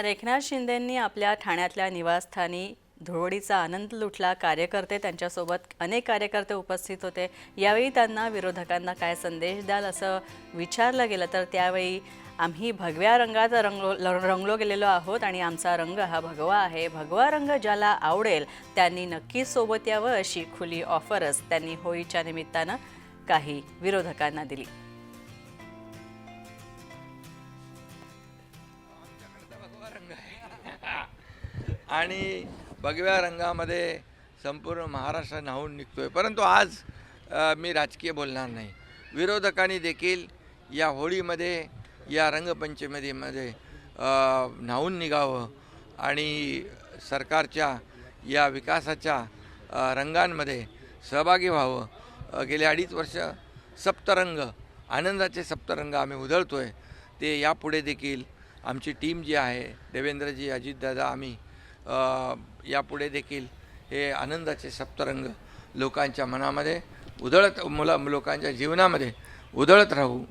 तर एकनाथ शिंदेंनी आपल्या ठाण्यातल्या निवासस्थानी धुळवडीचा आनंद लुटला. कार्यकर्ते त्यांच्यासोबत अनेक कार्यकर्ते उपस्थित होते. यावेळी त्यांना विरोधकांना काय संदेश द्याल असं विचारलं गेलं तर त्यावेळी आम्ही भगव्या रंगात रंगलो रंगलो गेलेलो आहोत आणि आमचा रंग हा भगवा आहे. भगवा रंग ज्याला आवडेल त्यांनी नक्कीच सोबत यावं अशी खुली ऑफरच त्यांनी होळीच्या निमित्तानं काही विरोधकांना दिली. आणि भगव्या रंगामध्ये संपूर्ण महाराष्ट्र न्हावून निघतो आहे परंतु आज मी राजकीय बोलणार नाही. विरोधकांनी देखील या होळीमध्ये या रंगपंचमीमध्ये न्हावून निघावं आणि सरकारच्या या विकासाच्या रंगांमध्ये सहभागी व्हावं. गेले अडीच वर्ष सप्तरंग आनंदाचे सप्तरंग आम्ही उधळतो आहे ते यापुढे देखील आमची टीम जी आहे देवेंद्रजी अजितदादा आम्ही यापुढे देखील हे आनंदाचे सप्तरंग लोकांच्या मनामध्ये उधळत मुला लोकांच्या जीवनामध्ये उधळत राहू.